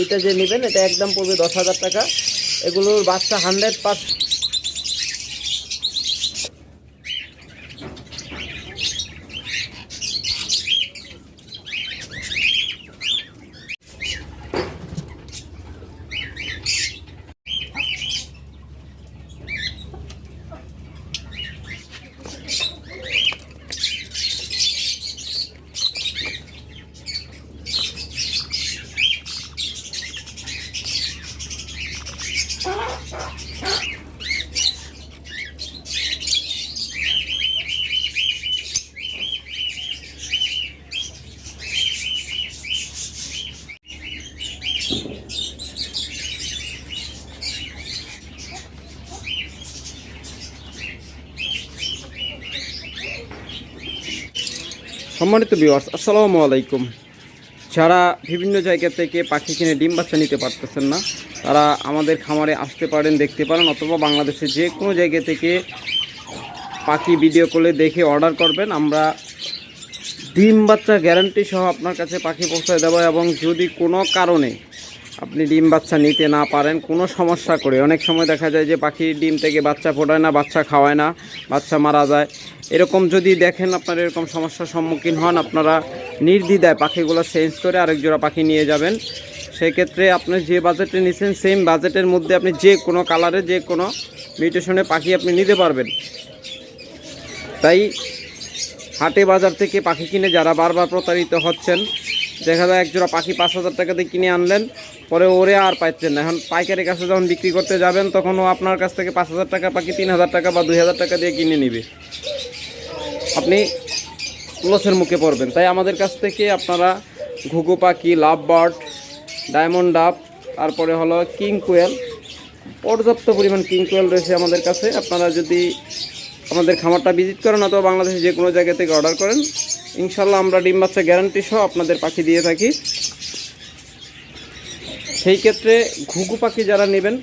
এইটা যে নেবেন এটা একদম পড়বে দশ হাজার টাকা। এগুলোর বাচ্চা হান্ড্রেড পার্স সম্মানিত বিওয়ার্স আসসালামু আলাইকুম। যারা বিভিন্ন জায়গা থেকে পাখি কিনে ডিম বাচ্চা নিতে পারতেছেন না, তারা আমাদের খামারে আসতে পারেন, দেখতে পারেন, অথবা বাংলাদেশে যে কোনো জায়গা থেকে পাখি ভিডিও কলে দেখে অর্ডার করবেন। আমরা ডিম বাচ্চা গ্যারান্টি সহ আপনার কাছে পাখি পৌঁছায় দেবো এবং যদি কোনো কারণে আপনি ডিম বাচ্চা নিতে না পারেন, কোনো সমস্যা করে। অনেক সময় দেখা যায় যে পাখি ডিম থেকে বাচ্চা ফোটায় না, বাচ্চা খাওয়ায় না, বাচ্চা মারা যায়। এরকম যদি দেখেন আপনার এরকম সমস্যার সম্মুখীন হন, আপনারা নির্দ্বিধায় পাখিগুলো চেঞ্জ করে আরেক জোড়া পাখি নিয়ে যাবেন। সেক্ষেত্রে আপনি যে বাজেটে নিচ্ছেন সেম বাজেটের মধ্যে আপনি যে কোনো কালারে যে কোনো মিউটেশনে পাখি আপনি নিতে পারবেন। তাই হাটে বাজার থেকে পাখি কিনে যারা বারবার প্রতারিত হচ্ছেন দেখা যায় একজোড়া পাখি পাঁচ হাজার টাকা দিয়ে কিনে আনলেন, পরে ওরে আর পাচ্ছেন না। এখন পাইকারের কাছে যখন বিক্রি করতে যাবেন, তখন ও আপনার কাছ থেকে পাঁচ হাজার টাকা পাখি তিন হাজার টাকা বা দুই হাজার টাকা দিয়ে কিনে নিবে। আপনি লসের মুখে পড়বেন। তাই আমাদের কাছ থেকে আপনারা ঘুঘু পাখি লাভ বার্ড ডায়মন্ড ডাব, তারপরে হলো কিং কোয়েল, পর্যাপ্ত পরিমাণ কিং কোয়েল রয়েছে আমাদের কাছে। আপনারা যদি আমাদের খামারটা ভিজিট করেন অথবা বাংলাদেশে যে কোনো জায়গা থেকে অর্ডার করেন ইনশাল্লাহ আমরা ডিম বাচ্চা গ্যারান্টি সহ আপনাদের পাখি দিয়ে থাকি। সেই ক্ষেত্রে ঘুঘু পাখি যারা নেবেন,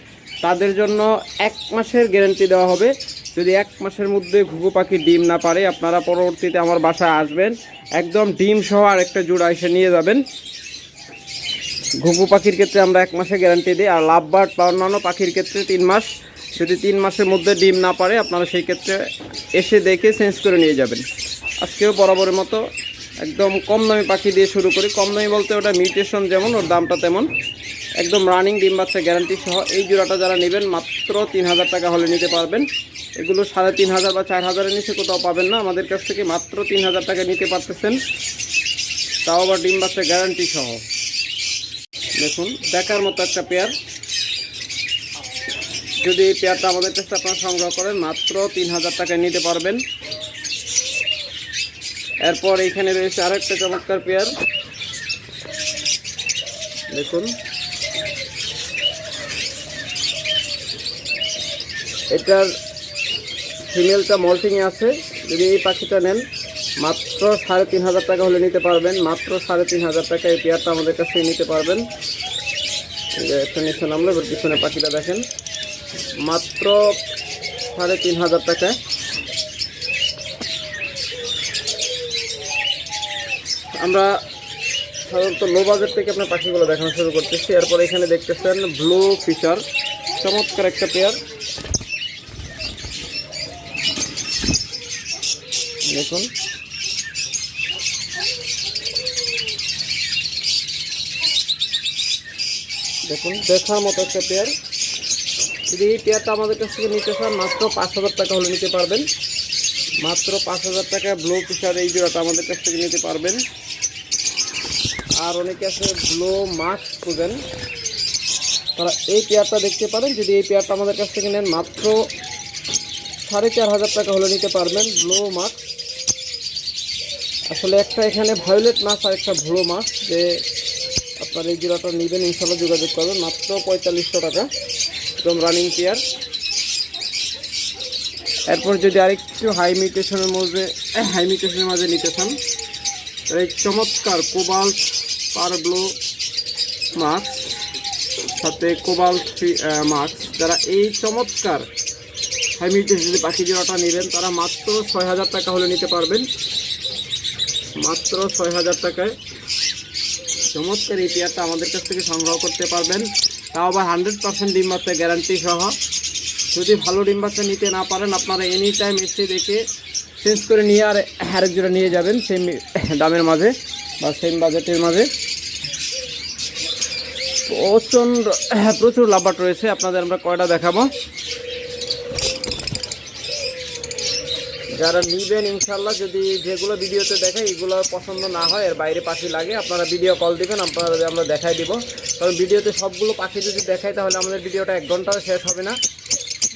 তাদের জন্য এক মাসের গ্যারান্টি দেওয়া হবে। যদি এক মাসের মধ্যে ঘুঘু পাখি ডিম না পারে, আপনারা পরবর্তীতে আমার বাসায় আসবেন। একদম ডিম সহ আর একটা জোড়া এসে নিয়ে যাবেন। ঘুঘু পাখির ক্ষেত্রে আমরা এক মাসের গ্যারান্টি দিই, আর লাভ বার্ড বা অন্যান্য পাখির ক্ষেত্রে তিন মাস। যদি তিন মাসের মধ্যে ডিম না পারে, আপনারা সেই ক্ষেত্রে এসে দেখে চেঞ্জ করে নিয়ে যাবেন। আজকেও বরাবরের মতো একদম কম দামি পাখি দিয়ে শুরু করি। কম দামি বলতে ওটা মিউটেশন যেমন, ওর দামটা তেমন। একদম রানিং ডিম বাচ্চা গ্যারান্টি সহ এই জোড়াটা যারা নেবেন, মাত্র তিন হাজার টাকা হলে নিতে পারবেন। এগুলো সাড়ে তিন হাজার বা চার হাজারের নিচে কোথাও পাবেন না। আমাদের কাছ থেকে মাত্র তিন হাজার টাকা নিতে পারতেছেন। তাও আবার ডিম বাচ্চা গ্যারান্টি সহ। দেখুন, দেখার মতো একটা পেয়ার যদি এই পেয়ারটা আমাদের কাছে আপনারা সংগ্রহ করেন, মাত্র তিন হাজার টাকায় নিতে পারবেন। এরপর এইখানে রয়েছে আরেকটা চমৎকার পেয়ার। দেখুন। এটার ফিমেলটা মল্টিংয়ে আছে। যদি এই পাখিটা নেন, মাত্র সাড়ে তিন হাজার টাকা হলে নিতে পারবেন। মাত্র সাড়ে তিন হাজার টাকা এই পেয়ারটা আমাদের কাছে নিতে পারবেন। একটা নিচে নামলো, এবার পিছনে পাখিটা দেখেন। মাত্র সাড়ে তিন হাজার টাকায়। আমরা সাধারণত লো বাজেট থেকে আপনার পাখিগুলো দেখানো শুরু করতেছি। এরপর এখানে দেখতেছেন ব্লু ফিচার চমৎকার একটা পেয়ার দেখুন। দেখুন, দেখার মতো একটা পেয়ার যদি এই পেয়ারটা আমাদের কাছ থেকে নিতে চান, মাত্র পাঁচ হাজার টাকা হলে নিতে পারবেন। মাত্র পাঁচ হাজার টাকা ব্লু ফিশার এই জোড়াটা আমাদের কাছ থেকে নিতে পারবেন। আর অনেকে আছে ব্লো মাস্ক খুঁজেন। তারা এই পেয়ারটা দেখতে পারেন। যদি এই পেয়ারটা আমাদের কাছ থেকে নেন, মাত্র সাড়ে চার হাজার টাকা হলে নিতে পারবেন ব্লো মাস্ক। আসলে একটা এখানে ভায়োলেট মাছ আর একটা ভ্লো মাছ যে আপনার এই জোড়াটা নেবেন ইনশাল্লাহ যোগাযোগ করবেন। মাত্র পঁয়তাল্লিশশো টাকা। একদম রানিং পেয়ার এরপর যদি আরেকটু হাই মিউটেশনের মধ্যে হাই মিউটেশনের মাঝে নিতে চান এই চমৎকার কোবাল্ট পারব্লো মাস্ক, সাথে কোবাল্ট মাস্ক। যারা এই চমৎকার মিউটেশন যদি পাখি জোড়াটা নেবেন, তারা মাত্র ছয় হাজার টাকা হলে নিতে পারবেন। মাত্র ছয় হাজার টাকায়। চমৎকার এই পেয়ারটা আমাদের কাছ থেকে সংগ্রহ করতে পারবেন। তাও আবার হান্ড্রেড পার্সেন্ট ডিম বাচ্চা গ্যারান্টি সহ। যদি ভালো ডিম বাচ্চা নিতে না পারেন, আপনারা এনি টাইম এসে দেখে চেঞ্জ করে নিয়ে আর আরেক জোড়া নিয়ে যাবেন সেম দামের মাঝে। বা সেম বাজেটের মাঝে। প্রচণ্ড হ্যাঁ প্রচুর লাভবাট রয়েছে। আপনাদের আমরা কয়টা দেখাবো? যারা নিবেন ইনশাল্লাহ যদি যেগুলো ভিডিওতে দেখে এগুলো পছন্দ না হয়, এর বাইরে পাখি লাগে, আপনারা ভিডিও কল দিবেন আপনারা আমরা দেখাই দিব। কারণ ভিডিওতে সবগুলো পাখি যদি দেখাই, তাহলে আমাদের ভিডিওটা এক ঘন্টাও শেষ হবে না।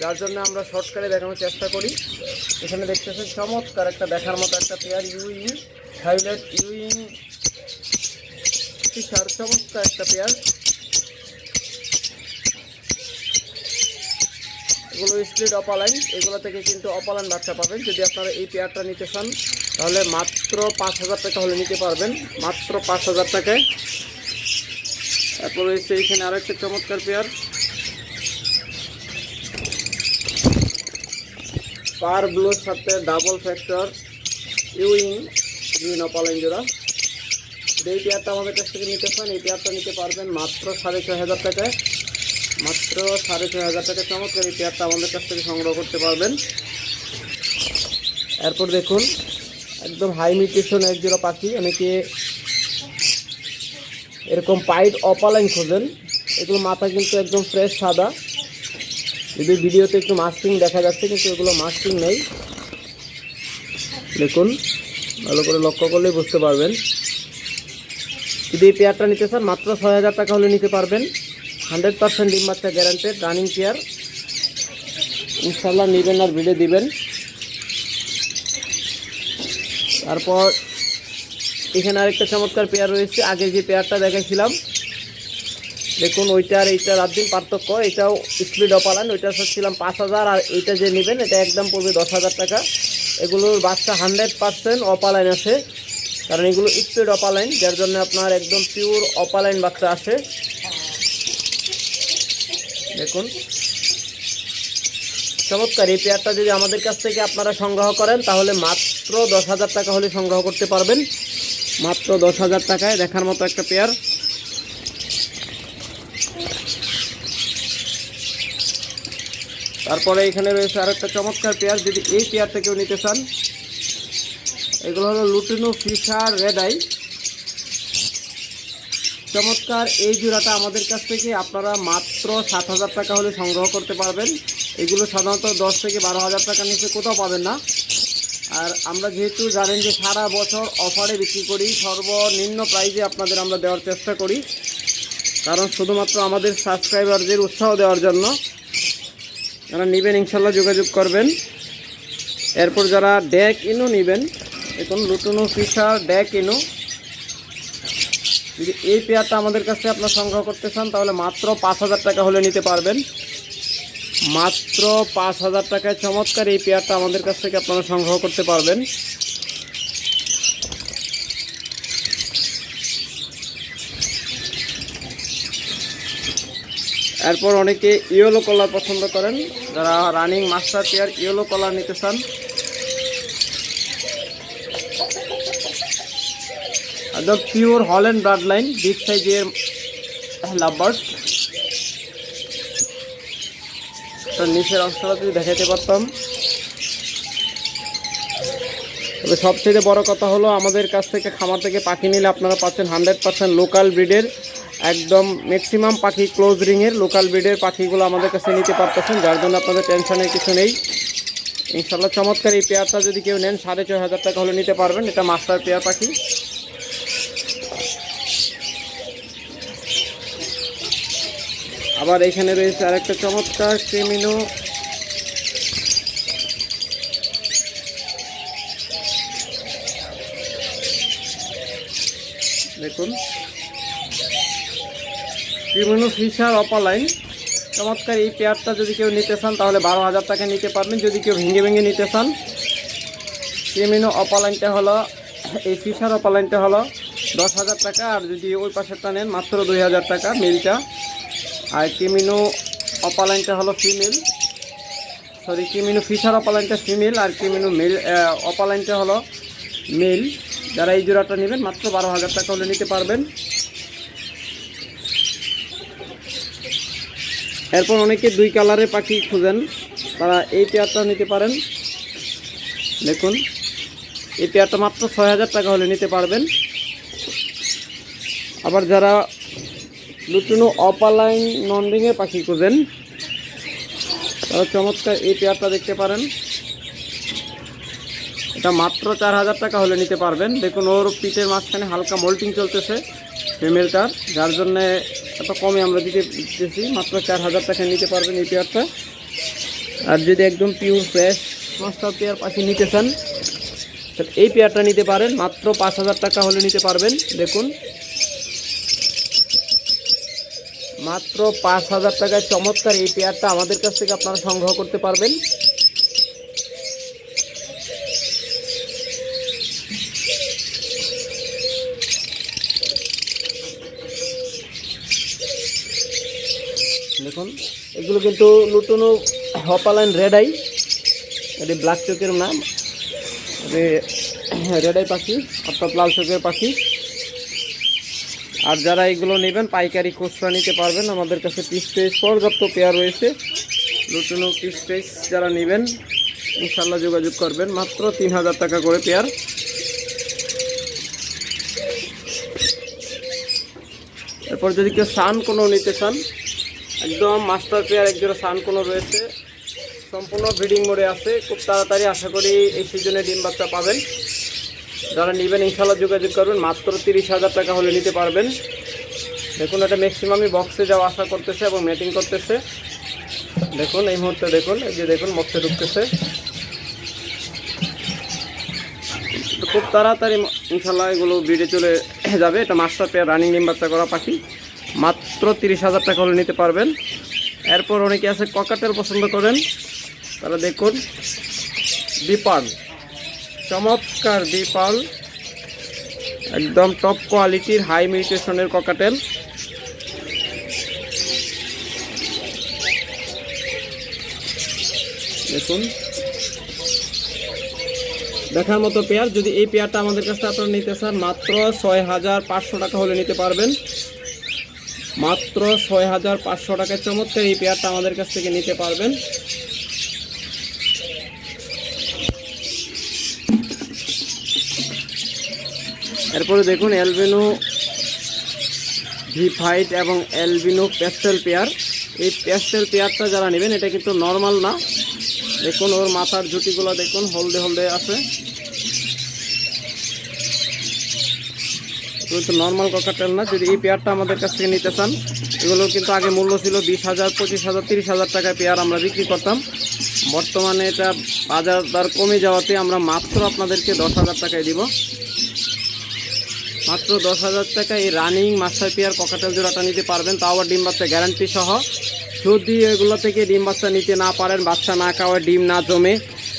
যার জন্য আমরা শর্টকাটে দেখানোর চেষ্টা করি। এখানে দেখতেছেন, চমৎকার একটা দেখার মতো একটা pair ewing highlight ewing Fischer চমৎকার একটা পেয়ার এগুলো স্প্লিট অপালাইন, এগুলো থেকে কিন্তু অপালাইন বাচ্চা পাবেন। যদি আপনারা এই পেয়ারটা নিতে চান, তাহলে মাত্র পাঁচ হাজার টাকা হলে নিতে পারবেন। মাত্র পাঁচ হাজার টাকায়। তারপর রয়েছে এখানে আরেকটা চমৎকার পেয়ার পার ব্লুর সাথে double factor ewing, green opaline জোড়া। এই পেয়ারটা আমাদের কাছ থেকে নিতে চান, এই পেয়ারটা নিতে পারবেন মাত্র সাড়ে ছয় হাজার টাকায়। মাত্র সাড়ে ছয় হাজার টাকা চমৎকার এই পেয়ারটা আমাদের কাছ থেকে সংগ্রহ করতে পারবেন। এরপর দেখুন, একদম হাই মিউটেশন এক জোড়া পাখি, অনেকে এরকম পাইট অপালাইন খোঁজেন। এগুলো মাথা কিন্তু একদম ফ্রেশ সাদা। যদি ভিডিওতে একটু মাস্কিং দেখা যাচ্ছে, কিন্তু এগুলো মাস্কিং নেই। দেখুন, ভালো করে লক্ষ্য করলেই বুঝতে পারবেন। যদি এই পেয়ারটা নিতে চান, মাত্র ছয় হাজার টাকা হলে নিতে পারবেন। হান্ড্রেড পার্সেন্ট ডিম বাচ্চা গ্যারান্টেড রানিং পেয়ার ইনশাল্লাহ নেবেন আর ভিডিও দিবেন। তারপর এখানে আরেকটা চমৎকার পেয়ার রয়েছে। আগে যে পেয়ারটা দেখাইছিলাম, দেখুন ওইটা আর এইটার রাত দিন পার্থক্য। এটাও স্পিড অপালান ওইটা হচ্ছিলাম পাঁচ হাজার, আর এইটা যে নেবেন, এটা একদম পড়বে দশ হাজার টাকা। এগুলোর বাচ্চা হান্ড্রেড পার্সেন্ট অপালাইন আছে। কারণ এগুলো স্পিড অপালাইন, যার জন্য আপনার একদম পিওর অপালাইন বাচ্চা আসে। দেখুন। চমৎকার, এই পেয়ারটা যদি আমাদের কাছ থেকে আপনারা সংগ্রহ করেন, তাহলে মাত্র দশ হাজার টাকা হলে সংগ্রহ করতে পারবেন। মাত্র দশ হাজার টাকায় দেখার মতো একটা পেয়ার তারপরে এখানে রয়েছে আরেকটা চমৎকার পেয়ার যদি এই পেয়ারটা কেউ নিতে চান এগুলো হলো লুটিনো, ফিশার রেড আই চমৎকার, এই জোড়াটা আমাদের কাছ থেকে আপনারা মাত্র সাত হাজার টাকা হলে সংগ্রহ করতে পারবেন। এগুলো সাধারণত দশ থেকে বারো হাজার টাকার নিচে কোথাও পাবেন না। আর আমরা যেহেতু জানেন যে সারা বছর অফারে বিক্রি করি, সর্বনিম্ন প্রাইজে আপনাদের আমরা দেওয়ার চেষ্টা করি। কারণ শুধুমাত্র আমাদের সাবস্ক্রাইবারদের উৎসাহ দেওয়ার জন্য যারা নেবেন, ইনশাল্লাহ যোগাযোগ করবেন। এরপর যারা ড্যাক ইনও নেবেন এখন লুটুনো ফিশার ড্যাক ইনো যদি এই পেয়ারটা আমাদের কাছে আপনার সংগ্রহ করতে চান, তাহলে মাত্র পাঁচ হাজার টাকা হলে নিতে পারবেন। মাত্র পাঁচ হাজার টাকায় চমৎকার এই পেয়ারটা আমাদের কাছ থেকে আপনারা সংগ্রহ করতে পারবেন। এরপর অনেকে ইয়েলো কলার পছন্দ করেন। যারা running master pair yellow collar নিতে চান একদম pure Holland blood line big সাইজের লাভবার্ড তার নিচের অংশটা যদি দেখাতে পারতাম। তবে সবচেয়ে বড় কথা হলো, আমাদের কাছ থেকে খামার থেকে পাখি নিলে আপনারা পাচ্ছেন হান্ড্রেড পার্সেন্ট লোকাল ব্রিডের একদম ম্যাক্সিমাম পাখি ক্লোজ রিংয়ের লোকাল ব্রিডের পাখিগুলো আমাদের কাছে নিতে পারতেছেন, যার জন্য আপনাদের টেনশনের কিছু নেই। ইনশাল্লাহ চমৎকার এই পেয়ারটা যদি কেউ নেন, সাড়ে ছয় হাজার টাকা হলে নিতে পারবেন, এটা মাস্টার পেয়ার পাখি। আবার এখানে রয়েছে আরেকটা চমৎকার ক্রিমিনো। দেখুন। Creamino Fischer opaline. চমৎকার এই পেয়ারটা যদি কেউ নিতে চান, তাহলে বারো হাজার টাকা নিতে পারবেন। যদি কেউ ভেঙে ভেঙে নিতে চান, ক্রিমিনো অপালাইনটা হলো, এই ফিশার অপালাইনটা হলো দশ হাজার টাকা। আর যদি ওই পাশেরটা নেন, মাত্র দুই হাজার টাকা, মিলটা। আর কিমিনু অপালাইনটা হলো ফিমেল। সরি কিমিনু ফিশার অপালাইনটা ফিমেল আর কিমিনু মেল অপালাইনটা হলো মেল। যারা এই জোড়াটা নেবেন, মাত্র বারো হাজার টাকা হলে নিতে পারবেন। এরপর অনেকে দুই কালারে পাখি খুঁজেন, তারা এই পেয়ারটা নিতে পারেন। দেখুন, এই পেয়ারটা মাত্র ছয় হাজার টাকা হলে নিতে পারবেন। আবার যারা লুটুনো অপালাইন নন রিংয়ের পাখি খুঁজেন। তারা চমৎকার এই পেয়ারটা দেখতে পারেন। এটা মাত্র চার হাজার টাকা হলে নিতে পারবেন। দেখুন, ওর পিঠের মাঝখানে হালকা মোল্টিং চলতেছে ফিমেলটার, যার জন্য এত কমে আমরা দিতে দিতেছি। মাত্র চার হাজার টাকা নিতে পারবেন এই পেয়ারটা। আর যদি একদম পিওর ফ্রেশ মাস্টার পেয়ার পাখি নিতে চান এই পেয়ারটা নিতে পারেন। মাত্র পাঁচ হাজার টাকা হলে নিতে পারবেন। দেখুন মাত্র পাঁচ হাজার টাকায় চমৎকার এই পেয়ারটা আমাদের কাছ থেকে আপনারা সংগ্রহ করতে পারবেন। দেখুন, এগুলো কিন্তু লুটুনো হপালাইন রেড আই এটি ব্ল্যাক চোখের নাম। রেড আই পাখি, অর্থাৎ লাল চোখের পাখি। আর যারা এগুলো নেবেন, পাইকারি খুচরা নিতে পারবেন। আমাদের কাছে পিস পেস পর্যাপ্ত পেয়ার রয়েছে। লুটুনো পিস পেস যারা নেবেন ইনশাল্লাহ যোগাযোগ করবেন। মাত্র তিন হাজার টাকা করে পেয়ার। এরপর যদি কেউ সান কোনো নিতে চান, একদম মাস্টার পেয়ার, একজোড়া সান কোনো রয়েছে। সম্পূর্ণ ব্রিডিং মোডে আছে। খুব তাড়াতাড়ি আশা করি এই সিজনে ডিম বাচ্চা পাবেন। যারা নেবেন ইনশাল্লাহ যোগাযোগ করবেন মাত্র তিরিশ হাজার টাকা হলে নিতে পারবেন। দেখুন, এটা ম্যাক্সিমামই বক্সে যাওয়া আশা করতেছে এবং ম্যাটিং করতেছে। দেখুন, এই মুহূর্তে দেখুন, এই যে দেখুন বক্সে ঢুকতেছে। খুব তাড়াতাড়ি ইনশাল্লাহ এগুলো ব্রিডে চলে যাবে। এটা মাস্টার পেয়ার রানিং ডিম বাচ্চা করা পাখি। মাত্র তিরিশ হাজার টাকা হলে নিতে পারবেন। এরপর অনেকে আছে ককাটেল পছন্দ করেন। তারা দেখুন বিপাল চমৎকার বিপাল একদম টপ কোয়ালিটির হাই মিউটেশনের ককাটেল দেখুন। দেখার মতো পেয়ার যদি এই পেয়ারটা আমাদের কাছে আপনারা নিতে চান, মাত্র ছয় হাজার পাঁচশো টাকা হলে নিতে পারবেন। মাত্র ছয় হাজার পাঁচশো টাকায় চমৎকার এই পেয়ারটা আমাদের কাছ থেকে নিতে পারবেন। এরপরে দেখুন এলবিনো ভি ফাইট এবং অ্যালবিনো প্যাস্টেল পেয়ার। এই প্যাস্টেল পেয়ারটা যারা নেবেন, এটা কিন্তু নর্মাল না। দেখুন ওর মাথার জুটিগুলো দেখুন, হলদে হলদে আছে। কিন্তু নর্মাল ককাটেল না। যদি এই পেয়ারটা আমাদের কাছ থেকে নিতে চান এগুলোর কিন্তু আগে মূল্য ছিল বিশ হাজার, পঁচিশ হাজার, তিরিশ হাজার টাকায় পেয়ার আমরা বিক্রি করতাম। বর্তমানে এটা বাজার দর কমে যাওয়াতে আমরা মাত্র আপনাদেরকে দশ হাজার টাকায় দিব। মাত্র দশ হাজার টাকা এই রানিং মাস্টার পেয়ার ককাটেল জোড়াটা নিতে পারবেন। তাও আবার ডিম বাচ্চা গ্যারান্টি সহ। যদি এগুলো থেকে ডিম বাচ্চা নিতে না পারেন, বাচ্চা না খাওয়া ডিম না জমে,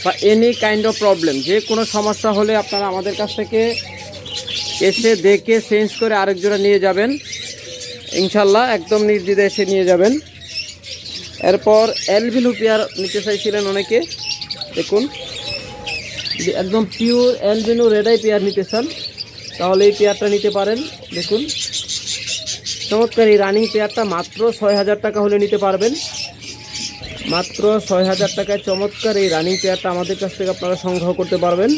বা এনি কাইন্ড অফ প্রবলেম যে কোনো সমস্যা হলে আপনারা আমাদের কাছ থেকে এসে দেখে চেঞ্জ করে আরেক জোড়া নিয়ে যাবেন। ইনশাল্লাহ একদম নির্দ্বিধে এসে নিয়ে যাবেন। এরপর এলবিনু পেয়ার নিতে চাইছিলেন অনেকে। দেখুন, একদম পিওর এলবিনু রেডাই পেয়ার নিতে চান। তাহলে এই পেয়ারটা নিতে পারেন, দেখুন। চমৎকার এই রানিং পেয়ারটা মাত্র ছয় হাজার টাকা হলে নিতে পারবেন। মাত্র ছয় হাজার টাকায় চমৎকার এই রানিং পেয়ারটা আমাদের কাছ থেকে আপনারা সংগ্রহ করতে পারবেন।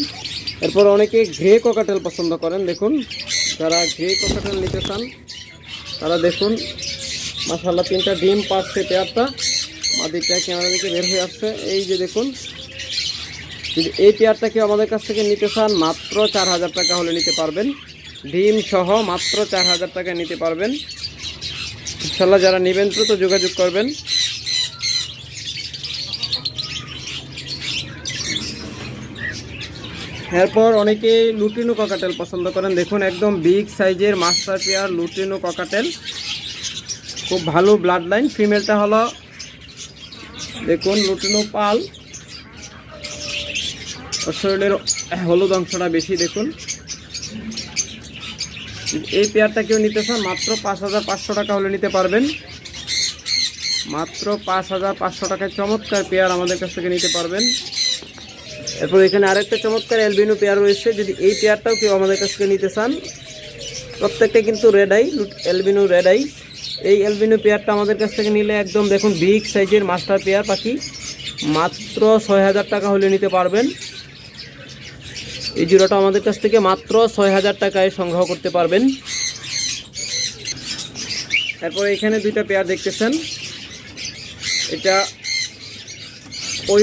এরপর অনেকে ঘ্রে ককাটেল পছন্দ করেন, দেখুন। যারা ঘ্রে ককাটেল নিতে চান, তারা দেখুন মাসাল্লাহ তিনটা ডিম পাচ্ছে পেয়ারটা। মাদিরটা ক্যামেরা দিকে বের হয়ে আসছে। এই যে দেখুন যদি এই পেয়ারটা কেউ আমাদের কাছ থেকে নিতে চান, মাত্র চার হাজার টাকা হলে নিতে পারবেন। ডিম সহ মাত্র চার হাজার টাকা নিতে পারবেন। ইনশাল্লাহ যারা নেবেন, দ্রুত যোগাযোগ করবেন। এরপর অনেকে লুটিনো ককাটেল পছন্দ করেন। দেখুন, একদম বিগ সাইজের মাস্টার পেয়ার লুটিনো ককাটেল। খুব ভালো ব্লাড লাইন ফিমেলটা হলো, দেখুন, লুটিনো পাল। শরীরের হলুদ অংশটা বেশি দেখুন। এই পেয়ারটা কেউ নিতে চান, মাত্র পাঁচ হাজার পাঁচশো টাকা হলে নিতে পারবেন। মাত্র পাঁচ হাজার পাঁচশো টাকায় চমৎকার পেয়ার আমাদের কাছ থেকে নিতে পারবেন। এরপর এখানে আরেকটা চমৎকার এলবিনো পেয়ার রয়েছে, যদি এই পেয়ারটাও কেউ আমাদের কাছ থেকে নিতে চান, প্রত্যেকটা কিন্তু red eye albino red eye এই অ্যালবিনো পেয়ারটা আমাদের কাছ থেকে নিলে একদম দেখুন বিগ সাইজের মাস্টার পেয়ার পাখি, মাত্র ছয় হাজার টাকা হলে নিতে পারবেন। এই জোড়াটা আমাদের কাছ থেকে মাত্র ছয় হাজার টাকায় সংগ্রহ করতে পারবেন। তারপরে এখানে দুইটা পেয়ার দেখতেছেন। এটা ওই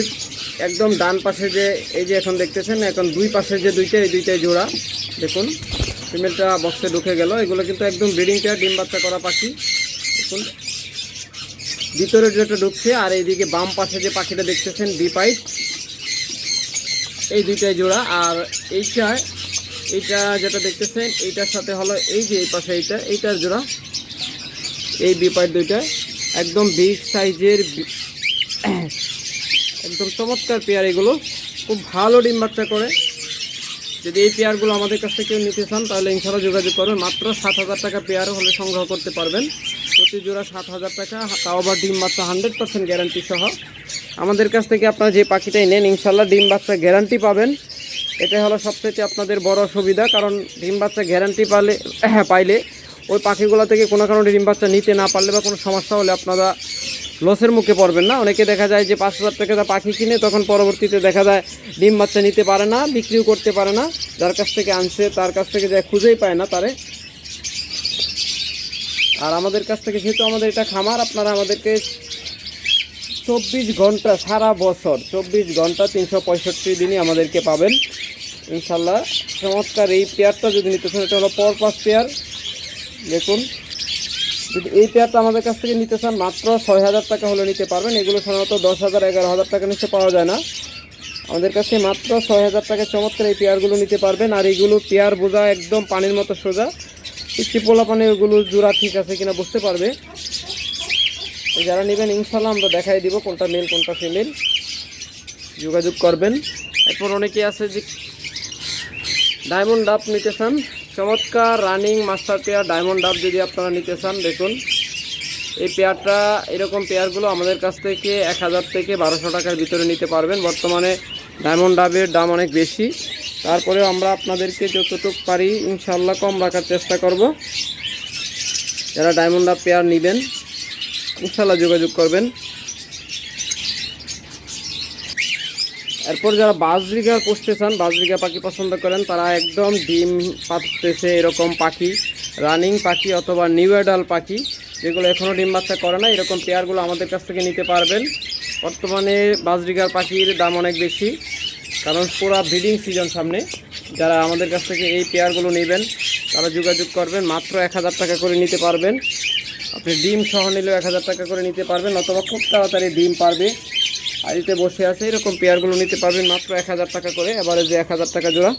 একদম ডান পাশে যে, এই যে এখন দেখতেছেন, এখন দুই পাশে যে দুইটা, এই দুইটাই জোড়া। দেখুন ফিমেলটা বক্সে ঢুকে গেল। এগুলো কিন্তু একদম ব্রিডিং পেয়ার ডিম বাচ্চা করা পাখি। দেখুন, ভিতরে যেটা ঢুকছে, আর এইদিকে বাম পাশে যে পাখিটা দেখতেছেন বিপাইট এই দুইটাই জোড়া, আর এইটা এইটা যেটা দেখতেছেন, এইটার সাথে হলো এই যে এই পাশে এইটা, এইটার জোড়া। এই বিপাইট দুইটা, একদম বিগ সাইজের একদম চমৎকার পেয়ার এগুলো। খুব ভালো ডিম বাচ্চা করে। যদি এই পেয়ারগুলো আমাদের কাছ থেকে নিতে চান, তাহলে ইনশাল্লাহ যোগাযোগ করবেন মাত্র সাত হাজার টাকা পেয়ার হলে সংগ্রহ করতে পারবেন। প্রতি জোড়া সাত হাজার টাকা, তাও আবার ডিম বাচ্চা হান্ড্রেড পার্সেন্ট গ্যারান্টি সহ। আমাদের কাছ থেকে আপনারা যে পাখিটাই নেন, ইনশাল্লাহ ডিম বাচ্চা গ্যারান্টি পাবেন। এটা হলো সবথেকে আপনাদের বড় সুবিধা কারণ ডিম বাচ্চা গ্যারান্টি পালে হ্যাঁ পাইলে ওই পাখিগুলো থেকে কোনো কারণে ডিম বাচ্চা নিতে না পারলে বা কোনো সমস্যা হলে আপনারা লসের মুখে পড়বেন না। অনেকে দেখা যায় যে পাঁচ হাজার টাকা পাখি কিনে, তখন পরবর্তীতে দেখা যায় ডিম বাচ্চা নিতে পারে না, বিক্রিও করতে পারে না। যার কাছ থেকে আনছে, তার কাছ থেকে যায় খুঁজেই পায় না তারে। আর আমাদের কাছ থেকে, যেহেতু আমাদের এটা খামার, আপনারা আমাদেরকে চব্বিশ ঘণ্টা সারা বছর, চব্বিশ ঘণ্টা তিনশো পঁয়ষট্টি দিনই আমাদেরকে পাবেন। ইনশাল্লাহ, চমৎকার এই পেয়ারটা যদি নিতে চান, এটা হলো পরপাস পেয়ার। দেখুন, যদি এই পেয়ারটা আমাদের কাছ থেকে নিতে চান, মাত্র ছয় হাজার টাকা হলে নিতে পারবেন। এগুলো সাধারণত দশ হাজার, এগারো হাজার টাকা নিচে পাওয়া যায় না। আমাদের কাছে মাত্র ছয় হাজার টাকা চমৎকার এই পেয়ারগুলো নিতে পারবেন। আর এইগুলো পেয়ার বোঝা একদম পানির মতো সোজা। একটি পোলা পানি ওগুলো জোড়া ঠিক আছে কিনা বুঝতে পারবে। যারা নেবেন ইনশাল্লাহ আমরা দেখাই দিব কোনটা মেল কোনটা ফিমেল যোগাযোগ করবেন। এরপর অনেকে আছে যে ডায়মন্ড ডাব নিতে চান। চমৎকার রানিং মাস্টার পেয়ার ডায়মন্ড ডাব যদি আপনারা নিতে চান, দেখুন। এই পেয়ারটা এরকম পেয়ারগুলো আমাদের কাছ থেকে এক হাজার থেকে বারোশো টাকার ভিতরে নিতে পারবেন। বর্তমানে ডায়মন্ড ডাবের দাম অনেক বেশি। তারপরেও আমরা আপনাদেরকে যতটুকু পারি ইনশাল্লাহ কম রাখার চেষ্টা করব। যারা ডায়মন্ড ডাব পেয়ার নেবেন ইনশাল্লাহ যোগাযোগ করবেন। এরপর যারা বাজরিগা পুষতে চান, বাজরিগা পাখি পছন্দ করেন, তারা একদম ডিম পাততেছে এরকম পাখি, রানিং পাখি অথবা নিউ অ্যাডাল পাখি, যেগুলো এখনও ডিম বাচ্চা করে না, এরকম পেয়ারগুলো আমাদের কাছ থেকে নিতে পারবেন। বর্তমানে বাজরিগার পাখির দাম অনেক বেশি, কারণ পুরো ব্রিডিং সিজন সামনে। যারা আমাদের কাছ থেকে এই পেয়ারগুলো নেবেন, তারা যোগাযোগ করবেন, মাত্র এক হাজার টাকা করে নিতে পারবেন। আপনি ডিম সহ নিলেও এক হাজার টাকা করে নিতে পারবেন, অথবা খুব তাড়াতাড়ি ডিম পারবে। আড়িতে বসে আছে, এরকম পেয়ারগুলো নিতে পারবেন মাত্র এক হাজার টাকা করে এবারে যে এক হাজার টাকা জোড়া।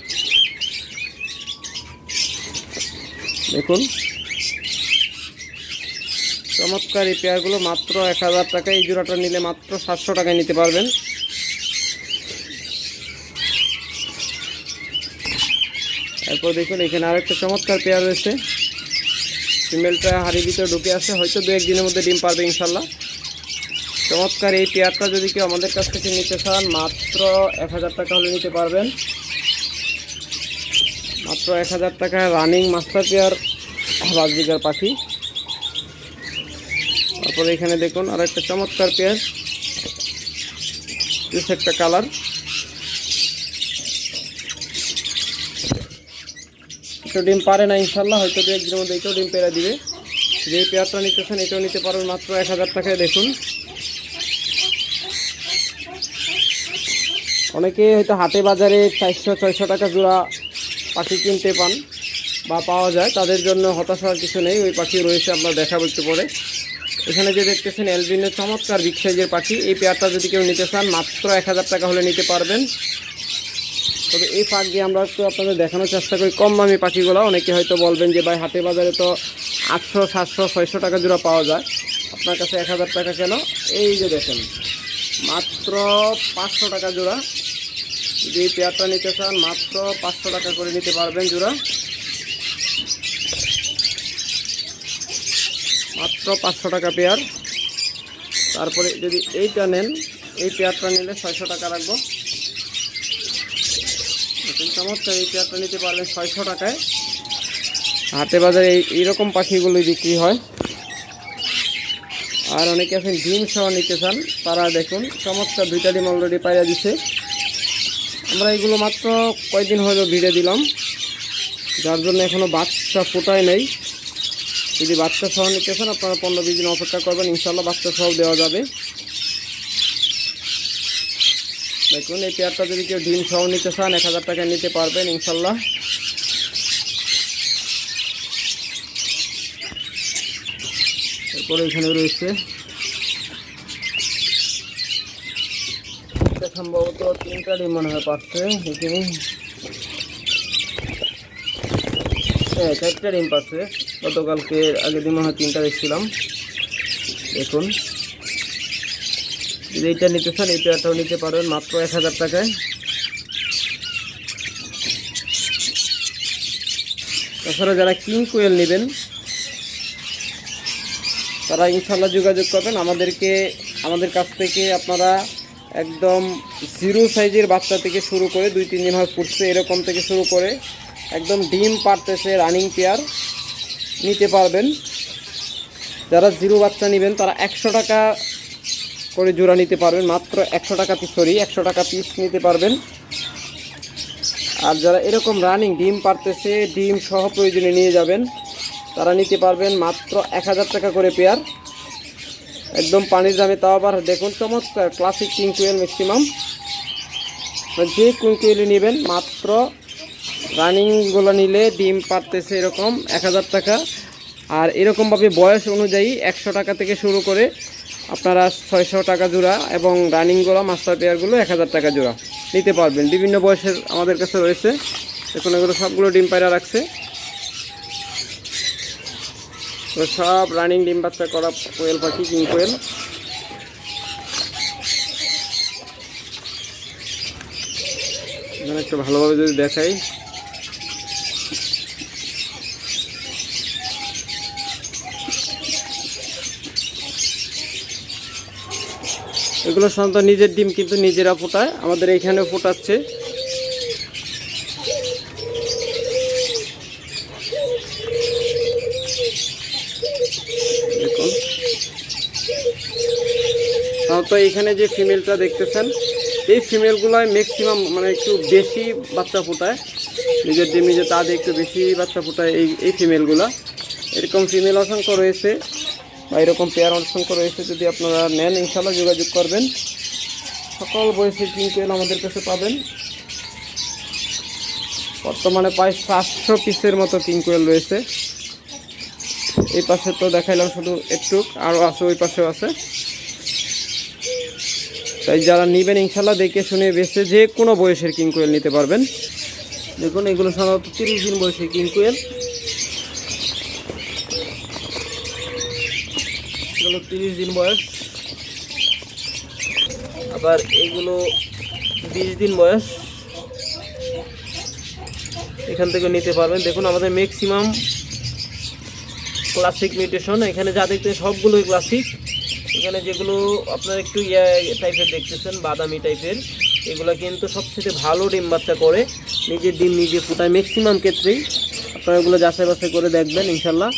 দেখুন। চমৎকার এই পেয়ারগুলো মাত্র এক হাজার টাকা, এই জোড়াটা নিলে মাত্র সাতশো টাকায় নিতে পারবেন। এরপর দেখুন, এখানে আরেকটা চমৎকার পেয়ার রয়েছে। ফিমেলটা হাড়ির ভিতরে ঢুকে আসে হয়তো দু একদিনের মধ্যে ডিম পারবে ইনশাল্লাহ। চমৎকার এই পেয়ারটা যদি কেউ আমাদের কাছ থেকে নিতে চান, মাত্র এক হাজার টাকা হলে নিতে পারবেন। মাত্র এক হাজার টাকায় রানিং মাস্টার পেয়ার বাজবিগার পাখি। তারপরে এখানে দেখুন আর একটা চমৎকার পেয়ার। একটা কালার একটু ডিম পারে না, ইনশাল্লাহ। হয়তো দু একদিনের মধ্যে এটাও ডিম পেরে দিবে। যে পেয়ারটা নিতেছেন, এটাও নিতে পারবেন মাত্র এক হাজার টাকায়, দেখুন। অনেকে হয়তো হাটে বাজারে চারশো, ছয়শো টাকা জোড়া পাখি কিনতে পান বা পাওয়া যায়। তাদের জন্য হতাশ হওয়ার কিছু নেই, ওই পাখি রয়েছে আপনার দেখা বলতে পরে। এখানে যে দেখতেছেন এলবিনের চমৎকার বিগ পাখি। এই পেয়ারটা যদি কেউ নিতে চান, মাত্র এক হাজার টাকা হলে নিতে পারবেন। তবে এই ফাঁক দিয়ে আমরা একটু আপনাদের দেখানোর চেষ্টা করি। কম দামি পাখিগুলো, অনেকে হয়তো বলবেন যে, ভাই, হাটে বাজারে তো আটশো, সাতশো, ছয়শো টাকা জোড়া পাওয়া যায়। আপনার কাছে এক হাজার টাকা কেন? এই যে দেখেন, মাত্র পাঁচশো টাকা জোড়া। যদি এই পেয়ারটা নিতে চান, মাত্র পাঁচশো টাকা করে নিতে পারবেন জোড়া। মাত্র পাঁচশো টাকা পেয়ার। তারপরে যদি এইটা নেন, এই পেয়ারটা নিলে ছয়শো টাকা রাখব। নতুন চমৎকার এই পেয়ারটা নিতে পারবেন ছয়শো টাকায়। হাটে বাজারে এই এইরকম পাখিগুলোই বিক্রি হয়। আর অনেকে আছেন ডিম সহ নিতে চান, তারা দেখুন, চমৎকার দুইটা ডিম অলরেডি পাইয়া দিছে। আমরা এগুলো মাত্র কয়েকদিন হয়তো ভিড়ে দিলাম। যার জন্য এখনও বাচ্চা ফোটায় নেই। যদি বাচ্চা সহ নিতে চান, আপনারা পনেরো বিশ দিন অপেক্ষা করবেন ইনশাল্লাহ বাচ্চা সহ দেওয়া যাবে। দেখুন, এই পেয়ারটা যদি কেউ ডিম সহ নিতে চান, এক হাজার টাকা নিতে পারবেন ইনশাল্লাহ এরপরে এখানে রয়েছে। সম্ভবত তিনটা ডিম মনে হয় পাচ্ছে এখানে হ্যাঁ চারটা ডিম পাচ্ছে। গতকালকে আগের দিন মনে হয় তিনটা দেখছিলাম। দেখুন। যদি নিতে চান এই পেয়ারটাও নিতে পারবেন, মাত্র এক হাজার টাকায়। তাছাড়া যারা কিং কোয়েল নেবেন, তারা ইনশাল্লাহ যোগাযোগ করবেন। আমাদেরকে, আমাদের কাছ থেকে আপনারা একদম জিরো সাইজের বাচ্চা থেকে শুরু করে দুই, তিন দিন হয় ফুটছে এরকম থেকে শুরু করে একদম ডিম পারতেছে রানিং পেয়ার নিতে পারবেন। যারা জিরো বাচ্চা নেবেন, তারা একশো টাকা করে জোড়া নিতে পারবেন। মাত্র একশো টাকা পিস সরি একশো টাকা পিস নিতে পারবেন। আর যারা এরকম রানিং ডিম পারতেছে, ডিম সহ প্রয়োজনে নিয়ে যাবেন, তারা নিতে পারবেন মাত্র এক হাজার টাকা করে পেয়ার একদম পানির দামে, তাও আবার দেখুন, চমৎকার ক্লাসিক কিং কুয়েল ম্যাক্সিমাম যে কিং কুয়েলি নেবেন, মাত্র রানিংগুলো নিলে ডিম পারতেছে এরকম এক হাজার টাকা। আর এরকমভাবে বয়স অনুযায়ী একশো টাকা থেকে শুরু করে আপনারা ছয়শো টাকা জোড়া এবং রানিংগুলো মাস্টার পেয়ারগুলো এক হাজার টাকা জোড়া নিতে পারবেন। বিভিন্ন বয়সের আমাদের কাছে রয়েছে। দেখুন, এগুলো সবগুলো ডিম পায়রা রাখছে। সব রানিং ডিম বাচ্চা করা কোয়েল পাখি, কিং কোয়েল। এখানে একটু ভালোভাবে যদি দেখাই। এগুলো সাধারণত নিজের ডিম কিন্তু নিজেরা ফোটায়, আমাদের এইখানে ফোটাচ্ছে। সাধারণত এখানে যে ফিমেলটা দেখতেছেন, এই ফিমেলগুলোয় ম্যাক্সিমাম মানে একটু বেশি বাচ্চা ফোটায়। নিজের ডিম নিজে তাদের একটু বেশি বাচ্চা ফোটায় এই এই ফিমেলগুলো এরকম ফিমেল অসংখ্য রয়েছে। বা এরকম পেয়ার অসংখ্য রয়েছে, যদি আপনারা নেন ইনশাল্লাহ যোগাযোগ করবেন। সকল বয়সের কিংকুয়েল আমাদের কাছে পাবেন। বর্তমানে প্রায় সাতশো পিসের মতো কিংকুয়েল রয়েছে। এই পাশে তো দেখাইলাম শুধু একটু আরও আছে, ওই পাশেও আছে। তাই যারা নেবেন ইনশাল্লাহ দেখে শুনে বেছে যে কোনো বয়সের কিংকুয়েল নিতে পারবেন। দেখুন, এগুলো সাধারণত তিরিশ দিন বয়সের কিংকুয়েল এগুলো তিরিশ দিন বয়স। আবার এগুলো বিশ দিন বয়স। এখান থেকে নিতে পারবেন। দেখুন, আমাদের ম্যাক্সিমাম ক্লাসিক মিউটেশন এখানে যা দেখতে সবগুলোই ক্লাসিক এখানে যেগুলো আপনার একটু ইয়া টাইপের দেখতেছেন, বাদামি টাইপের এগুলো কিন্তু সবচেয়ে ভালো ডিম বাচ্চা করে। নিজের ডিম নিজে ফুটায় ম্যাক্সিমাম ক্ষেত্রেই। আপনারা এগুলো যাচাই বাছাই করে দেখবেন, ইনশাল্লাহ।